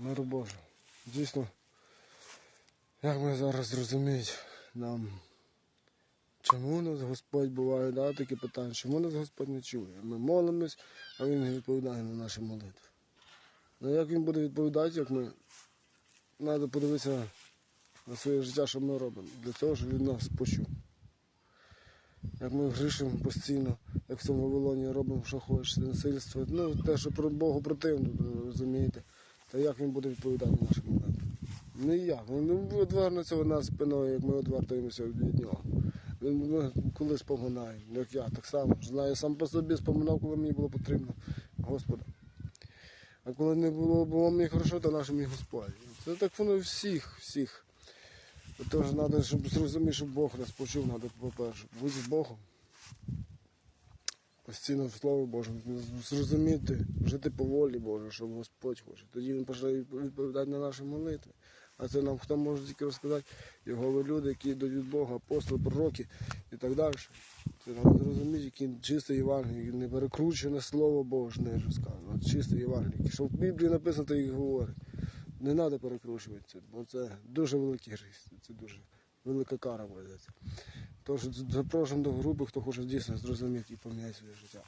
Миру Божу. Дійсно, як ми зараз зрозуміти нам, чому нас Господь буває, да, такі питання, чому нас Господь не чує? Ми молимось, а Він не відповідає на наші молитви. Ну як він буде відповідати, як ми. Треба подивитися на своє життя, що ми робимо. Для цього, щоб він нас почув. Як ми грішимо постійно, як в цьому Вавилоні робимо, що хочете, насильство. Ну, те, що про Богу противно, розумієте. Та як він буде відповідати на наші молитви? Ніяк. Він не відвернеться від нас спиною, як ми відвертаємося від нього. Він мене коли споминає, як я так само. Знаю, сам по собі споминав, коли мені було потрібно. Господа. А коли не було, було мені хорошо, то наш мій Господь. Це так воно всіх, всіх. Тож треба, щоб зрозуміти, щоб Бог нас почув, треба, по-перше, бути з Богом. Постійно в Слово Боже, зрозуміти, жити по волі Боже, що Господь хоче. Тоді він почне відповідати на наші молитви. А це нам хто може тільки розказати, його люди, які йдуть від Бога, апостоли, пророки і так далі. Це треба зрозуміти, який чистий Євангелій, не перекручене слово Боже, не розказано. От чистий Євангелій. Що в Біблії написано, то і говорить. Не треба перекручувати це, бо це дуже великий гріх, це дуже велика кара ведеться. Тож запрошуємо до групи, хто хоче дійсно зрозуміти і поміняти своє життя.